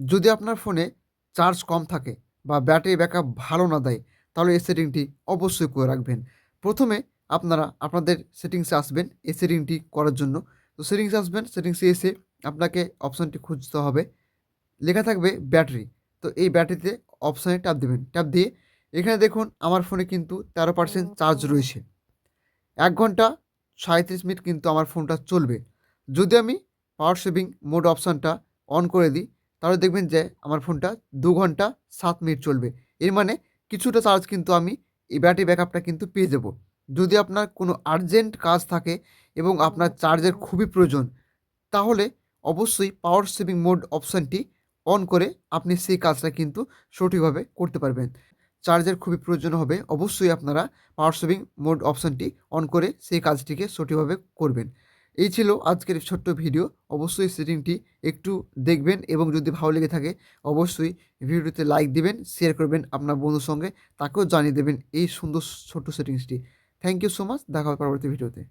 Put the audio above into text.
যদি আপনার ফোনে চার্জ কম থাকে বা ব্যাটারি ব্যাকআপ ভালো না দেয়, তাহলে এই সেটিংটি অবশ্যই করে রাখবেন। প্রথমে আপনারা, আপনাদের সেটিংসে আসবেন এই সেটিংটি করার জন্য। তো সেটিংসে আসবেন, সেটিংসে এসে আপনাকে অপশানটি খুঁজতে হবে। লেখা থাকবে ব্যাটারি। তো এই ব্যাটারিতে অপশানে ট্যাপ দেবেন। ট্যাপ দিয়ে এখানে দেখুন আমার ফোনে কিন্তু তেরো পার্সেন্ট চার্জ রয়েছে। এক ঘণ্টা সাঁত্রিশ মিনিট কিন্তু আমার ফোনটা চলবে। যদি আমি পাওয়ার সেভিং মোড অপশানটা অন করে দিই তাহলে দেখবেন যে আমার ফোনটা দু ঘণ্টা সাত মিনিট চলবে। এর মানে কিছুটা চার্জ কিন্তু আমি এই ব্যাটারি ব্যাকআপটা কিন্তু পেয়ে যাব। যদি আপনার কোনো আর্জেন্ট কাজ থাকে এবং আপনার চার্জের খুবই প্রয়োজন, তাহলে অবশ্যই পাওয়ার সেভিং মোড অপশানটি অন করে আপনি সেই কাজটা কিন্তু সঠিকভাবে করতে পারবেন। চার্জের খুবই প্রয়োজন হবে, অবশ্যই আপনারা পাওয়ার সেভিং মোড অপশানটি অন করে সেই কাজটিকে সঠিকভাবে করবেন। এই ছিল আজকের ছোট্ট ভিডিও। অবশ্যই সেটিংটি একটু দেখবেন এবং যদি ভালো লেগে থাকে, অবশ্যই ভিডিওতে লাইক দিবেন শেয়ার করবেন আপনার বন্ধুর সঙ্গে, তাকেও জানিয়ে দেবেন এই সুন্দর ছোট্ট সেটিংসটি থ্যাংক ইউ সো মাচ দেখা হবে পরবর্তী ভিডিওতে।